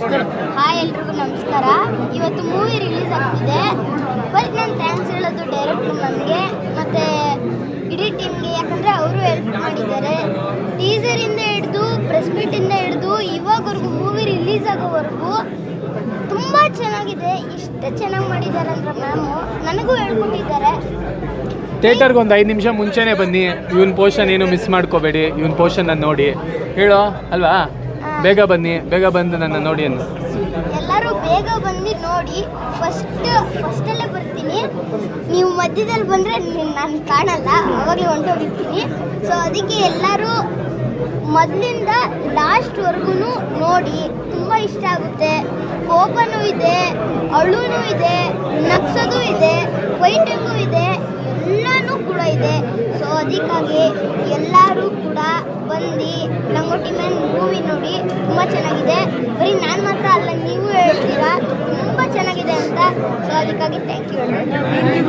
Hi ಎಲ್ರಿಗೂ ನಮಸ್ಕಾರ. ಇವತ್ತು ಮೂವಿ ರಿಲೀಸ್ ಆಗ್ತಿದೆ. ಬಟ್ ನಾನು ಥ್ಯಾಂಕ್ಸ್ ಹೇಳೋದು ಡೈರೆಕ್ಟ್ರು ನನಗೆ ಮತ್ತು ಇಡೀ ಟೀಮ್ಗೆ ಯಾಕಂದರೆ ಅವರು ಹೆಲ್ಪ್ ಮಾಡಿದ್ದಾರೆ. ಟೀಸರಿಂದ ಹಿಡಿದು ಪ್ರೆಸ್ ಮೀಟಿಂದ ಹಿಡಿದು ಇವಾಗವರೆಗೂ ಮೂವಿ ರಿಲೀಸ್ ಆಗೋವರೆಗೂ ತುಂಬ ಚೆನ್ನಾಗಿದೆ. ಇಷ್ಟು ಚೆನ್ನಾಗಿ ಮಾಡಿದ್ದಾರೆ ಅಂದ್ರೆ ಮ್ಯಾಮು ನನಗೂ ಹೇಳ್ಕೊಟ್ಟಿದ್ದಾರೆ. ಥಿಯೇಟರ್ಗೆ ಒಂದು ಐದು ನಿಮಿಷ ಮುಂಚೆನೇ ಬನ್ನಿ. ಇವನ್ ಪೋರ್ಷನ್ ಏನು ಮಿಸ್ ಮಾಡ್ಕೋಬೇಡಿ. ಇವನ್ ಪೋರ್ಷನ್ ನೋಡಿ. ಹೇಳೋ ಅಲ್ವಾ? ಬೇಗ ಬನ್ನಿ, ಬೇಗ ಬಂದು ನನ್ನ ನೋಡಿ ಅನ್ನು ಎಲ್ಲರೂ ಬೇಗ ಬಂದು ನೋಡಿ ಫಸ್ಟ್ ಫಸ್ಟಲ್ಲೇ ಬರ್ತೀನಿ. ನೀವು ಮಧ್ಯದಲ್ಲಿ ಬಂದರೆ ನಾನು ಕಾಣಲ್ಲ, ಅವಾಗಲೇ ಹೊಂಟೋಗಿರ್ತೀನಿ. ಸೊ ಅದಕ್ಕೆ ಎಲ್ಲರೂ ಮೊದಲಿಂದ ಲಾಸ್ಟ್ವರೆಗೂ ನೋಡಿ, ತುಂಬ ಇಷ್ಟ ಆಗುತ್ತೆ. ಕೋಪನೂ ಇದೆ, ಅಳುನೂ ಇದೆ, ನಗ್ಸೋದು ಇದೆ ಫೈಟಿಂಗು ಇದೆ, ಎಲ್ಲನೂ ಕೂಡ ಇದೆ. ಸೊ ಅದಕ್ಕಾಗಿ ಎಲ್ಲರೂ ಕೂಡ ಬಂದು ಲಂಗೋಟಿ ಮ್ಯಾನ್ ಮೂವಿ ನೋಡಿ, ತುಂಬ ಚೆನ್ನಾಗಿದೆ. ಬರೀ ನಾನು ಮಾತ್ರ ಅಲ್ಲ, ನೀವು ಹೇಳ್ತೀರಾ? ತುಂಬ ಚೆನ್ನಾಗಿದೆ ಅಂತ. ಸೊ ಅದಕ್ಕಾಗಿ ಥ್ಯಾಂಕ್ ಯು